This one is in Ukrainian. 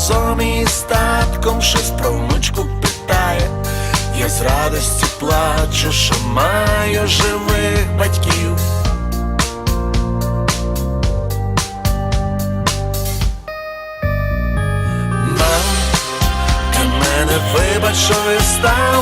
разом із татком щось про внучку питає, я з радості плачу, що маю живих батьків. Мам, ти мене вибач, що встав